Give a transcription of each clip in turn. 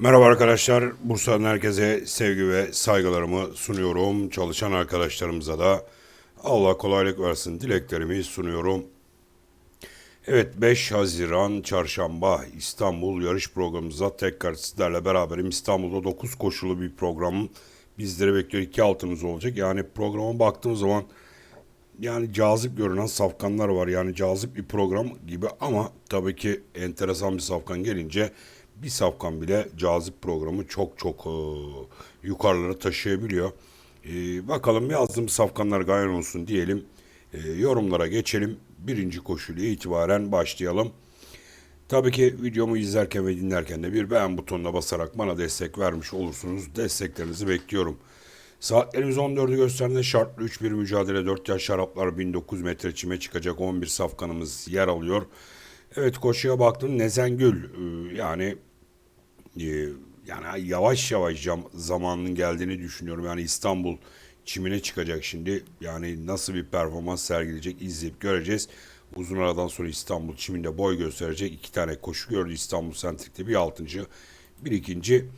Merhaba arkadaşlar. Bursa'nın herkese sevgi ve saygılarımı sunuyorum. Çalışan arkadaşlarımıza da Allah kolaylık versin dileklerimi sunuyorum. Evet 5 Haziran Çarşamba İstanbul yarış programımıza tekrar sizlerle beraberim. İstanbul'da 9 koşulu bir programım bizleri bekliyor. 2 altımız olacak. Yani programa baktığım zaman yani cazip görünen safkanlar var. Yani cazip bir program gibi ama tabii ki enteresan bir safkan gelince bir safkan bile cazip programı çok çok e, yukarılara taşıyabiliyor. E, bakalım yazdığım safkanlar gayen olsun diyelim. E, yorumlara geçelim. Birinci koşuyla itibaren başlayalım. Tabii ki videomu izlerken ve dinlerken de bir beğen butonuna basarak bana destek vermiş olursunuz. Desteklerinizi bekliyorum. Saatlerimiz 14'ü gösterdiğinde şartlı 3-1 mücadele 4 yaş şaraplar 1900 metre çime çıkacak 11 safkanımız yer alıyor. Evet koşuya baktım Nezengül e, yani e, yani yavaş yavaş cam, zamanının geldiğini düşünüyorum. Yani İstanbul çimine çıkacak şimdi. Yani nasıl bir performans sergileyecek izleyip göreceğiz. Uzun aradan sonra İstanbul çiminde boy gösterecek. iki tane koşu gördü İstanbul Sentrik'te. Bir altıncı, bir ikinci.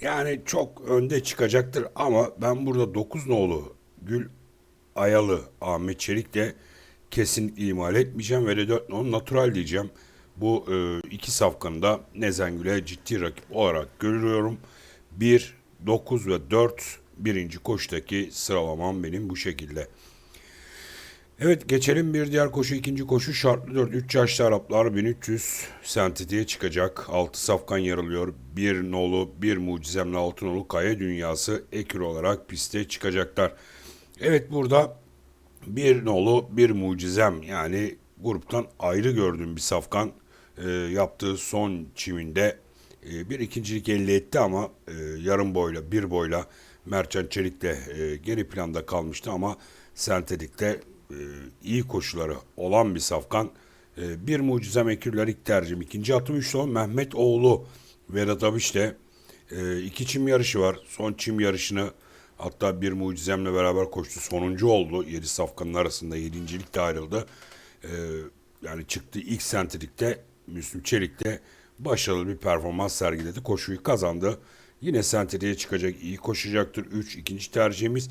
Yani çok önde çıkacaktır ama ben burada 9 nolu Gül Ayalı Ahmet Çelik de kesinlikle imal etmeyeceğim ve de 4 nolu natural diyeceğim. Bu e, iki safkanı da Nezengül'e ciddi rakip olarak görüyorum. 1, 9 ve 4 birinci koştaki sıralamam benim bu şekilde. Evet geçelim bir diğer koşu ikinci koşu şartlı 4 3 yaşlı Araplar 1300 sentetiğe çıkacak 6 safkan yer alıyor 1 nolu 1 mucizemli 6 nolu kaya dünyası ekür olarak piste çıkacaklar. Evet burada bir nolu bir mucizem yani gruptan ayrı gördüğüm bir safkan e, yaptığı son çiminde e, bir ikincilik elde etti ama e, yarım boyla bir boyla Mertcan Çelik'le e, geri planda kalmıştı ama sentetikte e, iyi koşuları olan bir safkan. E, bir mucize mekürler ilk tercihim. İkinci atım üçlü Mehmet Oğlu Vedat Abiş'te e, iki çim yarışı var. Son çim yarışını hatta bir mucizemle beraber koştu. Sonuncu oldu. Yedi safkanın arasında yedincilikte ayrıldı. E, yani çıktı ilk sentetikte Müslüm Çelik de başarılı bir performans sergiledi. Koşuyu kazandı. Yine sentetiğe çıkacak. iyi koşacaktır. 3 ikinci tercihimiz.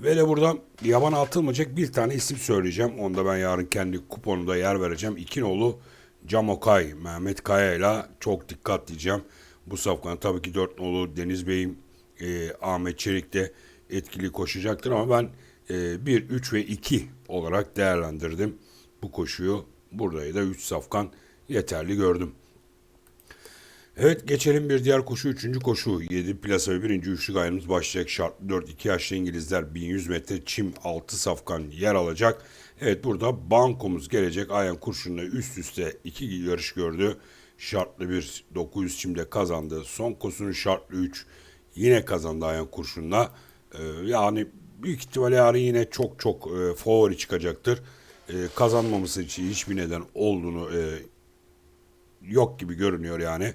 Ve de burada yabana atılmayacak bir tane isim söyleyeceğim. Onda ben yarın kendi kuponunda yer vereceğim. İkinoğlu Camokay, Mehmet Kaya ile çok dikkat diyeceğim. Bu safkanı tabii ki dört nolu Deniz Bey'im, e, Ahmet Çelik de etkili koşacaktır. Ama ben e, 1, 3 ve 2 olarak değerlendirdim bu koşuyu. Buraya da 3 safkan yeterli gördüm. Evet geçelim bir diğer koşu. Üçüncü koşu. 7 plasa ve birinci üçlük ayımız başlayacak. Şartlı 4 2 yaşlı İngilizler 1100 metre çim 6 safkan yer alacak. Evet burada bankomuz gelecek. Ayan kurşunla üst üste iki yarış gördü. Şartlı bir 900 çimde kazandı. Son koşunun şartlı 3 yine kazandı Ayan kurşunla. Ee, yani büyük ihtimalle yarın yine çok çok e, favori çıkacaktır. E, kazanmaması için hiçbir neden olduğunu e, yok gibi görünüyor yani.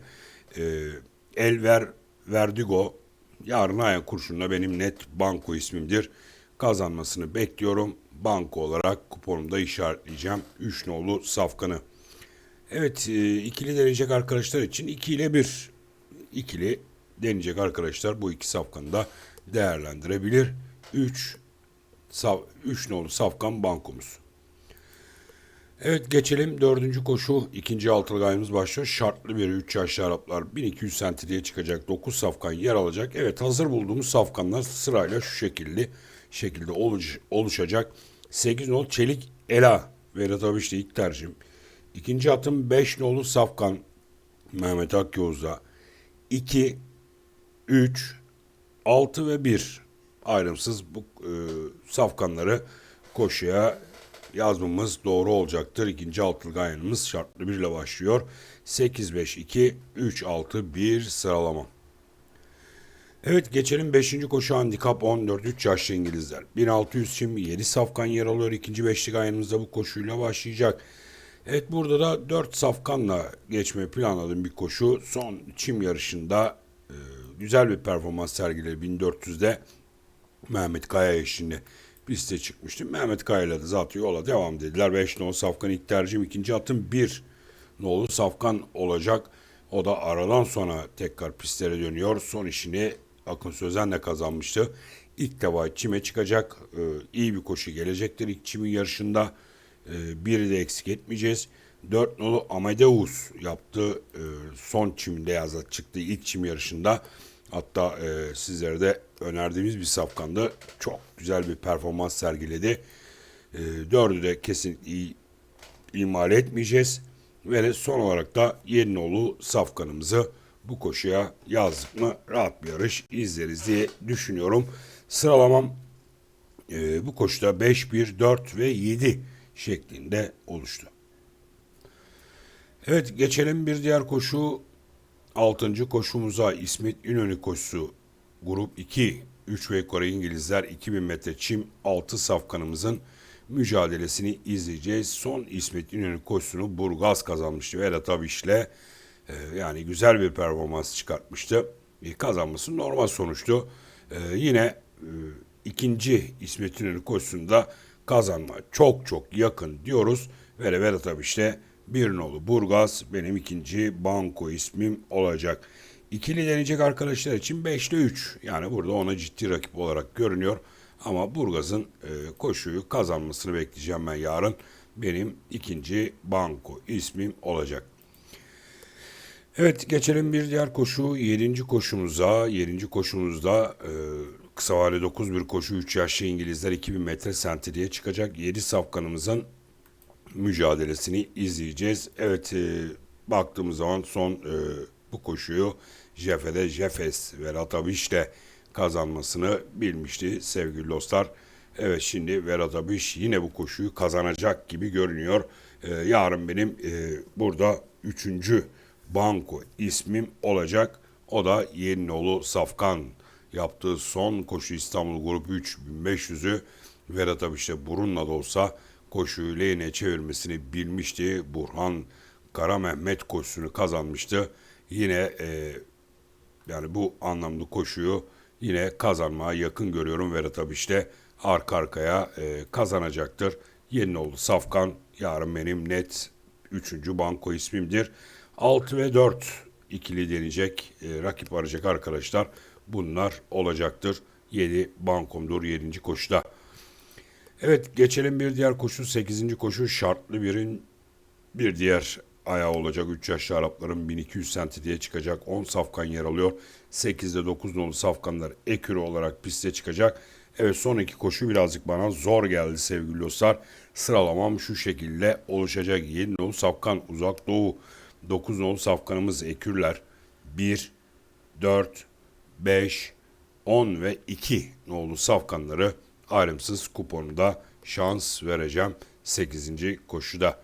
E, Elver Verdigo yarın ayak kurşunla benim net banko ismimdir. Kazanmasını bekliyorum. Banko olarak kuponumda işaretleyeceğim. 3 nolu safkanı. Evet e, ikili deneyecek arkadaşlar için 2 ile 1 ikili deneyecek arkadaşlar bu iki safkanı da değerlendirebilir. 3 3 nolu safkan bankomuz. Evet geçelim dördüncü koşu. ikinci altılı başlıyor. Şartlı bir 3 yaşlı Araplar 1200 sentidiye çıkacak 9 safkan yer alacak. Evet hazır bulduğumuz safkanlar sırayla şu şekilde şekilde oluş, oluşacak. 8 nol Çelik Ela Vedat Abiş'te ilk tercihim. İkinci atım 5 nolu Safkan Mehmet Akyoz'da. 2, 3, 6 ve 1 ayrımsız bu e, safkanları koşuya yazmamız doğru olacaktır. İkinci altılı gayenimiz şartlı 1 ile başlıyor. 8, 5, 2, 3, 6, 1 sıralama. Evet geçelim 5. koşu handikap 14 3 yaşlı İngilizler. 1600 çim 7 safkan yer alıyor. İkinci beşlik ayımızda bu koşuyla başlayacak. Evet burada da 4 safkanla geçmeyi planladığım bir koşu. Son çim yarışında e, güzel bir performans sergiledi 1400'de Mehmet Kaya eşliğinde piste çıkmıştım. Mehmet Kaya'yla da zaten yola devam dediler. 5 nolu Safkan ilk tercihim. ikinci atım 1 nolu Safkan olacak. O da aradan sonra tekrar pistlere dönüyor. Son işini Akın Sözen'le kazanmıştı. İlk defa çime çıkacak. Ee, iyi bir koşu gelecektir ilk çimin yarışında. Ee, biri de eksik etmeyeceğiz. 4 nolu Amadeus yaptı. Ee, son çimde yazda çıktı ilk çim yarışında. Hatta e, sizlere de önerdiğimiz bir safkandı. Çok güzel bir performans sergiledi. E, dördü de kesin iyi ihmal etmeyeceğiz. Ve son olarak da Yeninoğlu safkanımızı bu koşuya yazdık mı rahat bir yarış izleriz diye düşünüyorum. Sıralamam e, bu koşuda 5, 1, 4 ve 7 şeklinde oluştu. Evet geçelim bir diğer koşu 6. koşumuza İsmet İnönü koşusu grup 2 3 ve yukarı İngilizler 2000 metre çim 6 safkanımızın mücadelesini izleyeceğiz. Son İsmet İnönü koşusunu Burgaz kazanmıştı. Vedat Abiş'le e, yani güzel bir performans çıkartmıştı. E, kazanması normal sonuçtu. E, yine e, ikinci İsmet İnönü koşusunda kazanma çok çok yakın diyoruz. Ve Vedat Abiş'le bir nolu Burgaz benim ikinci banko ismim olacak. İkili deneyecek arkadaşlar için 5'te 3. Yani burada ona ciddi rakip olarak görünüyor. Ama Burgaz'ın e, koşuyu kazanmasını bekleyeceğim ben yarın. Benim ikinci banko ismim olacak. Evet geçelim bir diğer koşu. Yedinci koşumuza. Yedinci koşumuzda e, kısa vade 9 bir koşu 3 yaşlı İngilizler 2000 metre sentriye çıkacak. 7 safkanımızın mücadelesini izleyeceğiz. Evet e, baktığımız zaman son e, bu koşuyu Jefe'de Jefes Verat Abiş ile kazanmasını bilmişti sevgili dostlar. Evet şimdi Abiş yine bu koşuyu kazanacak gibi görünüyor. E, yarın benim e, burada üçüncü banko ismim olacak. O da Yeninoğlu Safkan yaptığı son koşu İstanbul Grup 3500'ü Vedat Abiş'te burunla da olsa koşuyu lehine çevirmesini bilmişti. Burhan Kara Mehmet koşusunu kazanmıştı. Yine e, yani bu anlamda koşuyu yine kazanmaya yakın görüyorum Vedat Abiş'te arka arkaya e, kazanacaktır. Yeninoğlu Safkan yarın benim net 3. banko ismimdir. 6 ve 4 ikili deneyecek, e, rakip arayacak arkadaşlar. Bunlar olacaktır. 7 bankomdur 7. koşuda. Evet geçelim bir diğer koşu 8. koşu şartlı birin bir diğer ayağı olacak 3 yaşlı Arapların 1200 senti diye çıkacak 10 safkan yer alıyor. 8'de 9 nolu safkanlar ekürü olarak piste çıkacak. Evet son iki koşu birazcık bana zor geldi sevgili dostlar. Sıralamam şu şekilde oluşacak. 7 nolu safkan uzak doğu 9 nolu safkanımız ekürler 1, 4, 5, 10 ve 2 nolu safkanları ayrımsız kuponunda şans vereceğim 8. koşuda.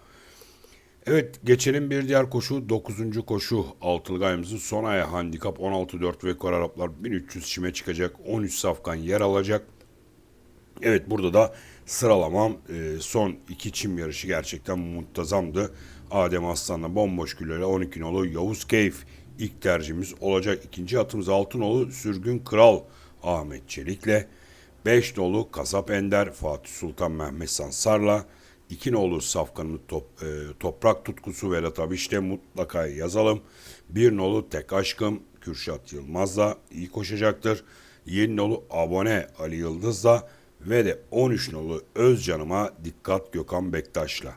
Evet geçelim bir diğer koşu 9. koşu altılı gayemizin son aya handikap 16-4 ve kor Araplar 1300 çime çıkacak 13 safkan yer alacak. Evet burada da sıralamam e, son iki çim yarışı gerçekten muntazamdı. Adem Aslan'la bomboş güllere 12 nolu Yavuz Keyif ilk tercihimiz olacak. İkinci atımız Altınolu Sürgün Kral Ahmet Çelik'le 5 nolu Kasap Ender Fatih Sultan Mehmet Sansar'la 2 nolu Safkan'ın top, e, toprak tutkusu Vedat Abiş'te mutlaka yazalım. 1 nolu Tek Aşkım Kürşat Yılmaz'la iyi koşacaktır. 7 nolu Abone Ali Yıldız'la ve de 13 nolu Özcan'ıma dikkat Gökhan Bektaş'la.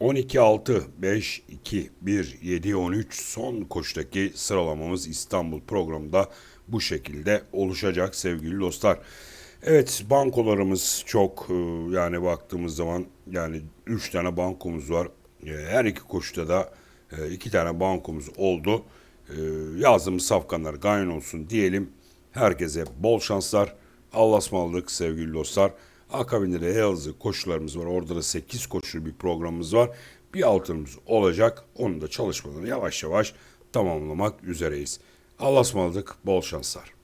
12 6 5 2 1 7 13 son koştaki sıralamamız İstanbul programında bu şekilde oluşacak sevgili dostlar. Evet bankolarımız çok e, yani baktığımız zaman yani 3 tane bankomuz var. E, her iki koşuda da 2 tane bankomuz oldu. E, yazdığımız safkanlar gayen olsun diyelim. Herkese bol şanslar. Allah'a ısmarladık sevgili dostlar. Akabinde de Elazığ koşularımız var. Orada da 8 koşulu bir programımız var. Bir altınımız olacak. Onun da çalışmalarını yavaş yavaş tamamlamak üzereyiz. Allah'a ısmarladık. Bol şanslar.